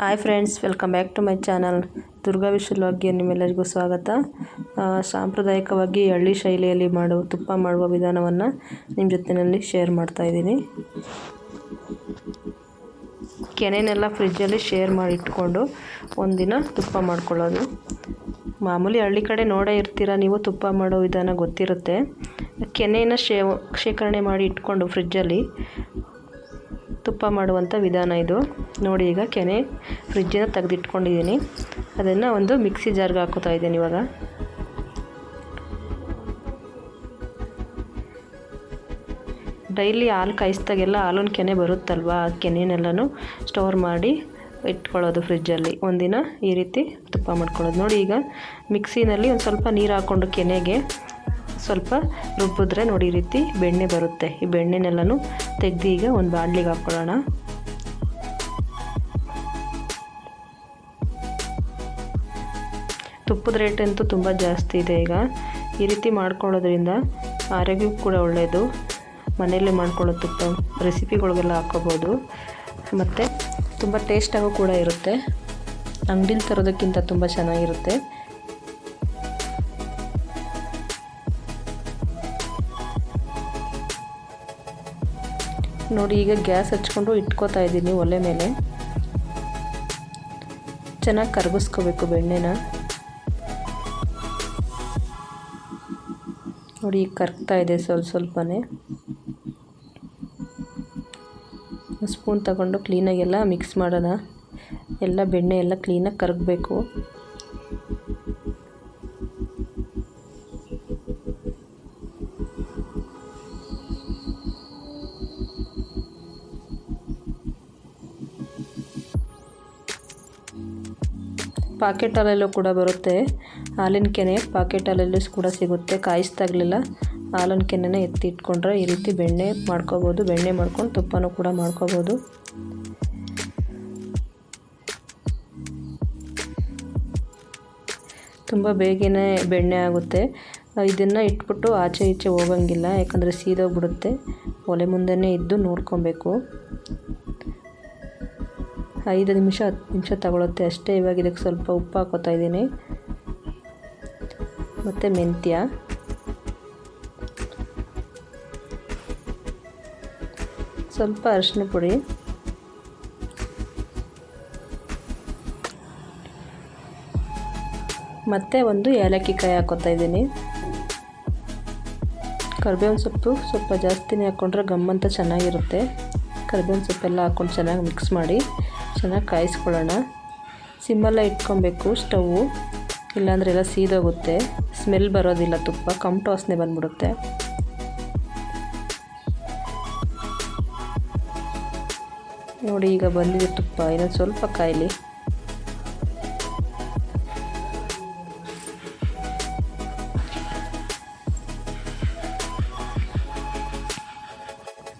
Hi friends welcome back to my channel Durga ವಿಶ್ವಲಾಗ್ಗೆ ನಿಮ್ಮೆಲ್ಲರಿಗೂ ಸ್ವಾಗತ. ಸಾಂಪ್ರದಾಯಿಕವಾಗಿ ಹಳ್ಳಿ ಶೈಲಿಯಲ್ಲಿ ಮಾಡುವ ತುಪ್ಪ ಮಾಡುವ ವಿಧಾನವನ್ನು ನಿಮ್ಮ ಜೊತೆಯಲ್ಲಿ ಶೇರ್ ಮಾಡ್ತಾ ಇದ್ದೀನಿ. ಕೆನೆನೆಲ್ಲ ಫ್ರಿಜ್ಜಲ್ಲಿ ಶೇರ್ ಮಾಡಿ ಇಟ್ಕೊಂಡು ಒಂದಿನ ತುಪ್ಪ ಮಾಡ್ಕೊಳ್ಳೋದು. ಮಾಮೂಲಿ ಹಳ್ಳಿ ಕಡೆ ನೋಡೇ ಇರ್ತೀರ, ನೀವು ತುಪ್ಪ ಮಾಡೋ ವಿಧಾನ ಗೊತ್ತಿರುತ್ತೆ. ಕೆನೆಯನ್ನು ಶೇ ಶೇಖರಣೆ ಮಾಡಿ ಇಟ್ಕೊಂಡು ಫ್ರಿಜ್ಜಲ್ಲಿ ತುಪ್ಪ ಮಾಡುವಂಥ ವಿಧಾನ ಇದು. ನೋಡಿ ಈಗ ಕೆನೆ ಫ್ರಿಜ್ಜಿನ ತೆಗೆದಿಟ್ಕೊಂಡಿದ್ದೀನಿ ಅದನ್ನು ಒಂದು ಮಿಕ್ಸಿ ಜಾರ್ಗೆ ಹಾಕೋತಾ ಇದ್ದೀನಿ ಇವಾಗ. ಡೈಲಿ ಹಾಲು ಕಾಯಿಸ್ದಾಗೆಲ್ಲ ಹಾಲಿನ ಕೆನೆ ಬರುತ್ತಲ್ವ? ಆ ಕೆನೆನೆಲ್ಲನೂ ಸ್ಟೋರ್ ಮಾಡಿ ಇಟ್ಕೊಳ್ಳೋದು ಫ್ರಿಜ್ಜಲ್ಲಿ ಒಂದಿನ ಈ ರೀತಿ ತುಪ್ಪ ಮಾಡ್ಕೊಳ್ಳೋದು. ನೋಡಿ ಈಗ ಮಿಕ್ಸಿನಲ್ಲಿ ಒಂದು ಸ್ವಲ್ಪ ನೀರು ಹಾಕ್ಕೊಂಡು ಕೆನೆಗೆ ಸ್ವಲ್ಪ ರುಬ್ಬಿದ್ರೆ ನೋಡಿ ಈ ರೀತಿ ಬೆಣ್ಣೆ ಬರುತ್ತೆ. ಈ ಬೆಣ್ಣೆನೆಲ್ಲನೂ ತೆಗೆದು ಈಗ ಒಂದು ಬಾಣ್ಲಿಗೆ ಹಾಕ್ಕೊಳ್ಳೋಣ. ತುಪ್ಪದ ರೇಟ್ ಅಂತೂ ತುಂಬ ಜಾಸ್ತಿ ಇದೆ ಈಗ. ಈ ರೀತಿ ಮಾಡ್ಕೊಳ್ಳೋದ್ರಿಂದ ಆರೋಗ್ಯಕ್ಕೂ ಕೂಡ ಒಳ್ಳೆಯದು ಮನೆಯಲ್ಲೇ ಮಾಡ್ಕೊಳ್ಳೋ ತುಪ್ಪ, ರೆಸಿಪಿಗಳಿಗೆಲ್ಲ ಹಾಕ್ಕೋಬೋದು ಮತ್ತು ತುಂಬ ಟೇಸ್ಟಾಗೂ ಕೂಡ ಇರುತ್ತೆ. ಅಂಗಡಿಲಿ ತರೋದಕ್ಕಿಂತ ತುಂಬ ಚೆನ್ನಾಗಿರುತ್ತೆ. ನೋಡಿ, ಈಗ ಗ್ಯಾಸ್ ಹಚ್ಕೊಂಡು ಇಟ್ಕೋತಾ ಇದ್ದೀನಿ ಒಲೆ ಮೇಲೆ. ಚೆನ್ನಾಗಿ ಕರಗಿಸ್ಕೋಬೇಕು ಬೆಣ್ಣೆನ. ನೋಡಿ, ಈಗ ಕರ್ಗ್ತಾ ಇದೆ ಸ್ವಲ್ಪ ಸ್ವಲ್ಪನೇ. ಸ್ಪೂನ್ ತಗೊಂಡು ಕ್ಲೀನಾಗೆಲ್ಲ ಮಿಕ್ಸ್ ಮಾಡೋಣ. ಎಲ್ಲ ಬೆಣ್ಣೆ ಎಲ್ಲ ಕ್ಲೀನಾಗಿ ಕರಗಬೇಕು. ಪಾಕೆಟ್ ಹಾಲಲ್ಲೂ ಕೂಡ ಬರುತ್ತೆ. ಹಾಲಿನ ಕೆನೆ ಪಾಕೆಟ್ ಹಾಲಲ್ಲೂ ಕೂಡ ಸಿಗುತ್ತೆ. ಕಾಯಿಸ್ತಾಗಲಿಲ್ಲ ಹಾಲಿನ ಕೆನೆನ ಎತ್ತಿ ಇಟ್ಕೊಂಡ್ರೆ ಈ ರೀತಿ ಬೆಣ್ಣೆ ಮಾಡ್ಕೋಬೋದು. ಬೆಣ್ಣೆ ಮಾಡ್ಕೊಂಡು ತುಪ್ಪನೂ ಕೂಡ ಮಾಡ್ಕೋಬೋದು. ತುಂಬ ಬೇಗನೆ ಬೆಣ್ಣೆ ಆಗುತ್ತೆ. ಇದನ್ನು ಇಟ್ಬಿಟ್ಟು ಆಚೆ ಈಚೆ ಹೋಗಂಗಿಲ್ಲ. ಯಾಕಂದರೆ ಸೀದೋಗ್ಬಿಡುತ್ತೆ. ಒಲೆ ಮುಂದೆನೇ ಇದ್ದು ನೋಡ್ಕೊಬೇಕು. ಐದು ನಿಮಿಷ ಹತ್ತು ನಿಮಿಷ ತಗೊಳುತ್ತೆ. ಅಷ್ಟೇ, ಇವಾಗ ಇದಕ್ಕೆ ಸ್ವಲ್ಪ ಉಪ್ಪು ಹಾಕೋತಾ ಇದ್ದೀನಿ. ಮತ್ತು ಮೆಂತ್ಯ. ಸ್ವಲ್ಪ ಅರಿಶಿನ ಪುಡಿ. ಮತ್ತು ಒಂದು ಏಲಕ್ಕಿ ಕಾಯಿ ಹಾಕೋತಾ ಇದ್ದೀನಿ. ಕರಿಬೇವಿನ ಸೊಪ್ಪು ಸ್ವಲ್ಪ ಜಾಸ್ತಿನೇ ಹಾಕ್ಕೊಂಡ್ರೆ ಗಮ್ಮಂತ ಚೆನ್ನಾಗಿರುತ್ತೆ. ಕರಿಬೇವಿನ ಸೊಪ್ಪೆಲ್ಲ ಹಾಕ್ಕೊಂಡು ಚೆನ್ನಾಗಿ ಮಿಕ್ಸ್ ಮಾಡಿ. ಚೆನ್ನಾಗಿ ಕಾಯಿಸ್ಕೊಳ್ಳೋಣ. ಸಿಮ್ಮಲ್ಲೇ ಇಟ್ಕೊಬೇಕು ಸ್ಟವ್ವು ಇಲ್ಲಾಂದರೆ ಎಲ್ಲ ಸೀದೋಗುತ್ತೆ. ಸ್ಮೆಲ್ ಬರೋದಿಲ್ಲ ತುಪ್ಪ ಕಮ್ಟು ವಾಸನೆ ಬಂದ್ಬಿಡುತ್ತೆ. ನೋಡಿ, ಈಗ ಬಂದಿದೆ ತುಪ್ಪ. ಇನ್ನೊಂದು ಸ್ವಲ್ಪ ಕಾಯಿಲಿ.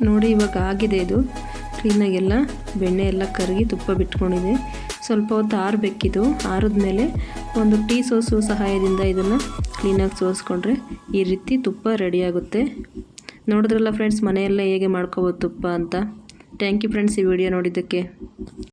ನೋಡಿ, ಇವಾಗ ಆಗಿದೆ ಇದು. ಕ್ಲೀನಾಗೆಲ್ಲ ಬೆಣ್ಣೆ ಎಲ್ಲ ಕರಗಿ ತುಪ್ಪ ಬಿಟ್ಕೊಂಡಿದೆ ಸ್ವಲ್ಪ ಹೊತ್ತು ಆರಬೇಕಿದು. ಆರಿದ್ಮೇಲೆ ಒಂದು ಟೀ ಸೋಸು ಸಹಾಯದಿಂದ ಇದನ್ನು ಕ್ಲೀನಾಗಿ ಸೋಸ್ಕೊಂಡ್ರೆ ಈ ರೀತಿ ತುಪ್ಪ ರೆಡಿಯಾಗುತ್ತೆ. ನೋಡಿದ್ರಲ್ಲ ಫ್ರೆಂಡ್ಸ್, ಮನೆಯಲ್ಲೇ ಹೇಗೆ ಮಾಡ್ಕೋಬೋದು ತುಪ್ಪ ಅಂತ. ಥ್ಯಾಂಕ್ ಯು ಫ್ರೆಂಡ್ಸ್ ಈ ವಿಡಿಯೋ ನೋಡಿದ್ದಕ್ಕೆ.